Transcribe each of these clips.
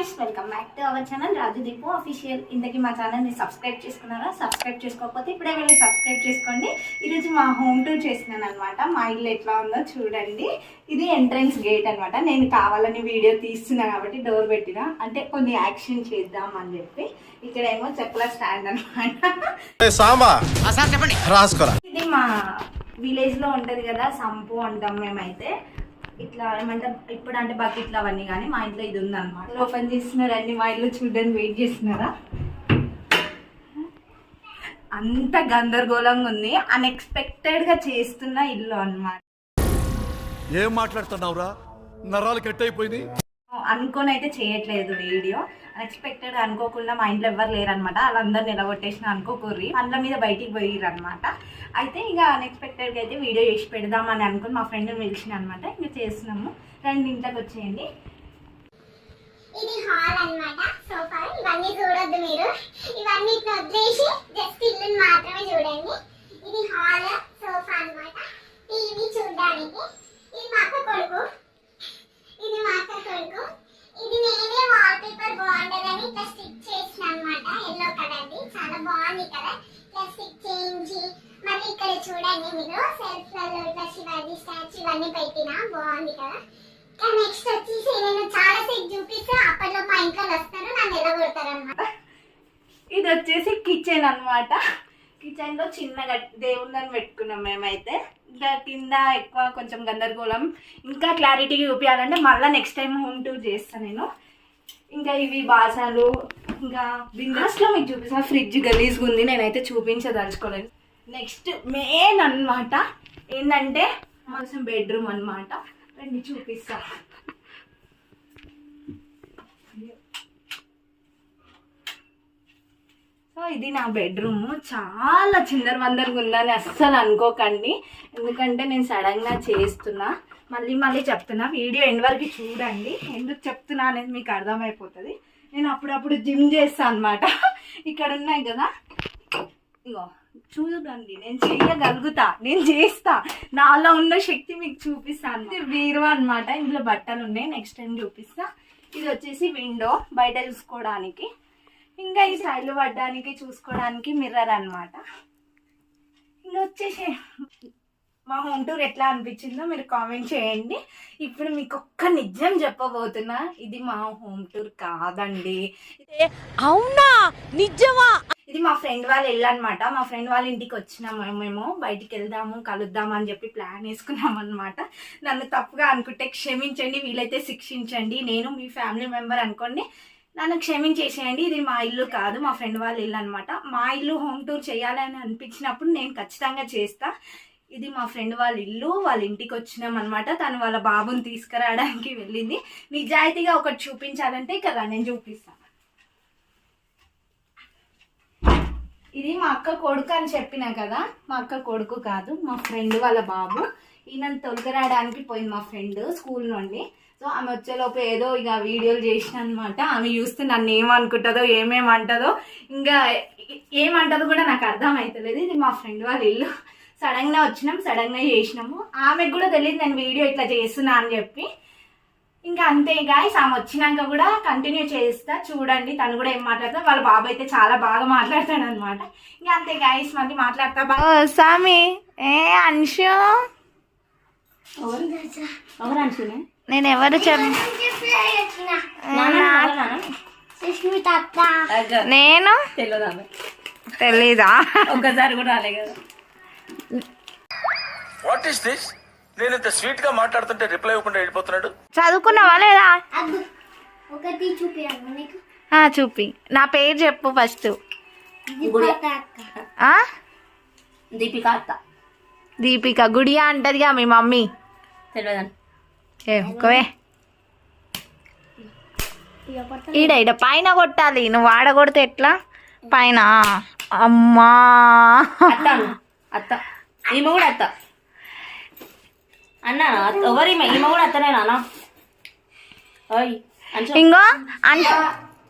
Welcome back to our channel Raju Deepu official ఇంతకీ మా ఛానల్ని సబ్స్క్రైబ్ చేసుకున్నారా? సబ్స్క్రైబ్ చేసుకోకపోతే ఇప్పుడే వెళ్ళి సబ్స్క్రైబ్ చేసుకోండి. ఈరోజు మా హోమ్ టూర్ చేసినాను అనమాట మా ఇల్లు ఎట్లా ఉందో చూడండి. ఇది ఎంట్రన్స్ గేట్ అన్నమాట. నేను కావాలని వీడియో తీస్తున్నా కాబట్టి డోర్ పెట్టిన. అంటే కొన్ని యాక్షన్ చేద్దాం అని చెప్పి. ఇక్కడ ఏమో చెప్పుల స్టాండ్ అనమాట ఇది మా విలేజ్లో ఉంటది కదా సంపు అంటాం మేమైతే. ఇట్లా ఏమంటారు ఇప్పుడు అంటే బకెట్లు అవన్నీ కానీ మా ఇంట్లో ఇది ఉందన్నమాట. ఓపెన్ చేస్తున్నారండి మా ఇంట్లో చూడడానికి వెయిట్ చేస్తున్నారా? అంత గందరగోళంగా ఉంది అన్ఎక్స్పెక్టెడ్గా చేస్తున్న ఇల్లు అన్నమాట. ఏం మాట్లాడుతున్నావురా? నరాలు కట్ అయిపోయింది అనుకొని అయితే చేయట్లేదు వీడియో. అన్ఎక్స్పెక్టెడ్ అనుకోకుండా మా ఇంట్లో ఎవరు లేరనమాట వాళ్ళందరూ నిలబొట్టేసిన అనుకోకూర్రి. పండ్ల మీద బయటికి పోయిర్రు అనమాట అయితే ఇక అన్ఎక్స్పెక్టెడ్గా అయితే వీడియో చేసి పెడదామని అనుకుని మా ఫ్రెండ్ని పిలిచిన అనమాట ఇంకా చేస్తున్నాము. రెండు ఇంట్లోకి వచ్చేయండి. ఇది హాల్ సోఫా ఇవన్నీ చూడొద్దు మీరు. ఇవన్నీ వదిలేసి జస్ట్ ఇల్లుని మాత్రమే చూడండి ఇది హాల్ సోఫా అన్నమాట టీవీ చూడడానికి ఇది మా అక్క కొడుకు ఇది మా అక్క కొడుకు ఇది నేనే వాల్ పేపర్ బాగుండదని ఇట్లా స్టిక్ చేసిన అన్నమాట ఎల్లో కలర్ది చాలా బాగుంది కదా? ఇట్లా స్టిక్ చేయించి మళ్ళీ ఇక్కడ చూడండి మీరు సెల్ఫ్ ఇట్లా శివాజీ స్టాచ్యూ ఇవన్నీ పెట్టినా బాగుంది కదా? ఇంకా నెక్స్ట్ వచ్చేసి నేను చాలా సేపు చూపిస్తే అప్పట్లో మా ఇంట్లో వస్తారు నన్ను ఎలగొడతారు అనమాట ఇది వచ్చేసి కిచెన్ అనమాట కిచెన్లో చిన్నగా దేవుళ్ళని పెట్టుకున్నాం మేమైతే. ఇంకా కింద ఎక్కువ కొంచెం గందరగోళం. ఇంకా క్లారిటీగా చూపించాలంటే మళ్ళీ నెక్స్ట్ టైం హోమ్ టూర్ చేస్తాను నేను. ఇంకా ఇవి బాసాలు ఇంకా బిందాస్లో మీకు చూపిస్తాను ఫ్రిడ్జ్ గలీజ్గా ఉంది నేనైతే చూపించదలుచుకోలేదు. నెక్స్ట్ మెయిన్ అన్నమాట ఏంటంటే కోసం బెడ్రూమ్ అన్నమాట. రండి చూపిస్తా. సో ఇది నా బెడ్రూమ్ చాలా చిందర వందరగా ఉందని అస్సలు అనుకోకండి. ఎందుకంటే నేను సడన్గా చేస్తున్నా. మళ్ళీ మళ్ళీ చెప్తున్నా. వీడియో ఎండ్ వరకు చూడండి. ఎందుకు చెప్తున్నా అనేది మీకు అర్థమైపోతుంది. నేను అప్పుడప్పుడు జిమ్ చేస్తాను అనమాట ఇక్కడ ఉన్నాయి కదా. ఇగో చూడండి నేను చేయగలుగుతా నేను చేస్తా. నాలో ఉన్న శక్తి మీకు చూపిస్తాను ఇది బీరువా అనమాట ఇందులో బట్టలు ఉన్నాయి. నెక్స్ట్ టైం చూపిస్తా. ఇది వచ్చేసి విండో బయట చూసుకోవడానికి. ఇంకా ఈ సైడ్లు పడ్డానికి చూసుకోవడానికి మిర్రర్ అనమాట ఇంకా వచ్చేసి మా హోమ్ టూర్ ఎట్లా అనిపించిందో మీరు కామెంట్ చేయండి. ఇప్పుడు మీకు ఒక్క నిజం చెప్పబోతున్నా ఇది మా హోమ్ టూర్ కాదండి. అవునా? నిజమా? ఇది మా ఫ్రెండ్ వాళ్ళ అనమాట మా ఫ్రెండ్ వాళ్ళ ఇంటికి వచ్చినాము మేము బయటికి వెళ్దాము కలుద్దాము అని చెప్పి ప్లాన్ వేసుకున్నాం అనమాట నన్ను తప్పుగా అనుకుంటే క్షమించండి వీలైతే శిక్షించండి. నేను మీ ఫ్యామిలీ మెంబర్ అనుకోండి నన్ను క్షమించేసేయండి. ఇది మా ఇల్లు కాదు మా ఫ్రెండ్ వాళ్ళ ఇల్లు అనమాట మా ఇల్లు హోమ్ టూర్ చేయాలని అనిపించినప్పుడు నేను ఖచ్చితంగా చేస్తా. ఇది మా ఫ్రెండ్ వాళ్ళ ఇల్లు వాళ్ళ ఇంటికి వచ్చినాం అనమాట తను వాళ్ళ బాబుని తీసుకురావడానికి వెళ్ళింది. నిజాయితీగా ఒకటి చూపించాలంటే ఇక్కడ నేను చూపిస్తాను ఇది మా అక్క కొడుకు అని చెప్పినా కదా? మా అక్క కొడుకు కాదు మా ఫ్రెండ్ వాళ్ళ బాబు. ఈయన తొలకరాడానికి పోయింది మా ఫ్రెండ్ స్కూల్ నుండి. సో ఆమె వచ్చేలోపు ఏదో ఇక వీడియోలు చేసిన అనమాట ఆమె చూస్తే నన్ను ఏమనుకుంటుందో ఏమేమంటుందో ఇంకా ఏ- ఏమంటుందో కూడా నాకు అర్థం అవుతలేదు ఇది మా ఫ్రెండ్ వాళ్ళ ఇల్లు. సడన్గా వచ్చినాం సడన్గా చేసినాము. ఆమెకు కూడా తెలియదు నేను వీడియో ఇట్లా చేస్తున్నా అని చెప్పి. ఇంకా అంతే గాయస్ ఆమె వచ్చినాక కూడా కంటిన్యూ చేస్తా చూడండి. తను కూడా ఏం మాట్లాడతా వాళ్ళ బాబు అయితే చాలా బాగా మాట్లాడతాడు అనమాట ఇంకా అంతే గాయస్ మళ్ళీ మాట్లాడతా బా సామి. ఏ అంశు? ఎవరు నేను ఎవరు నేను తెలీదా? ఒక్కసారి కూడా రాలే కదా. వాట్ ఈస్ దిస్ నేను ఇంత స్వీట్గా మాట్లాడుతుంటే రిప్లై ఇవ్వకుండా వెళ్ళిపోతున్నాడు. చదువుకున్నావా లేదా? ఒకటి ఆ, చూపి. నా పేరు చెప్పు ఫస్ట్ అక్క. దీపిక అత్త. దీపిక గుడియా అంటదిగా మీ మమ్మీ? తెలియదండి ఏ ఒక్కవే. ఈడ ఈడ పైన కొట్టాలి. నువ్వు ఆడ కొడితే ఎట్లా? పైన. అమ్మా. అత్త. ఈమె కూడా అత్త. అన్నా ఎవరు ఈమె? ఈమె కూడా అత్తనే నాన్న. ఓయ్ ఇంకో అంట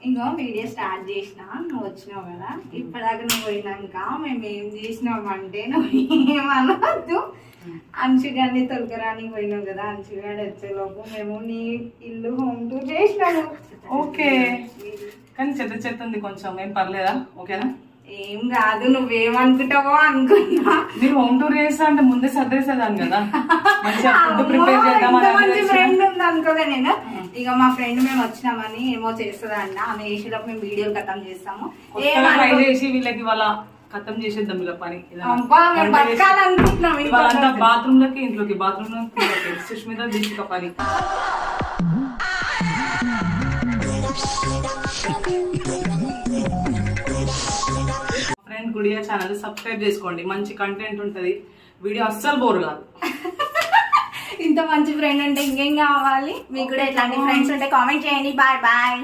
ఇంకో వీడియో స్టార్ట్ చేసిన నువ్వు వచ్చినావు కదా? ఇప్పటిదాకా నువ్వు పోయినాక మేము ఏం చేసినామంటే నువ్వు ఏమనవద్దు అంశుగాన్ని తొలకరానికి పోయినావు కదా? అంశుగాడు వచ్చేలోపు మేము నీ ఇల్లు హోమ్ టూర్ చేసినాము. ఓకే. కానీ చెత్త చెత్త ఉంది కొంచెం. ఏం పర్లేదా? ఓకేనా? ఏం కాదు నువ్వేమనుకుంటావో అనుకున్నా. మీరు హోమ్ టూర్ చేస్తా అంటే ముందే సర్దేసేదాన్ని కదా. మంచి. ఫ్రెండ్ ఉంది అనుకోలే నేను. ఇక మా ఫ్రెండ్ మేము వచ్చినామని ఏమో చేస్తుందంట ఆమె చేసేటప్పుడు మేము వీడియోలు కథం చేస్తాము. ట్రై చేసి వీళ్ళకి వాళ్ళ ఖతం చేసేద్దాం వీళ్ళ పని. బతకాలనుకుంటున్నాం. బాత్రూమ్లోకి ఇంట్లోకి బాత్రూమ్లోకి సుష్మిత దీక్షిక పని. ఫ్రెండ్ గుడియా ఛానల్ సబ్స్క్రైబ్ చేసుకోండి. మంచి కంటెంట్ ఉంటది. వీడియో అస్సలు బోర్ కాదు. ఇంత మంచి ఫ్రెండ్ ఉంటే ఇంకేం కావాలి? మీకు కూడా ఇట్లాంటి ఫ్రెండ్స్ ఉంటే కామెంట్ చేయండి. Bye bye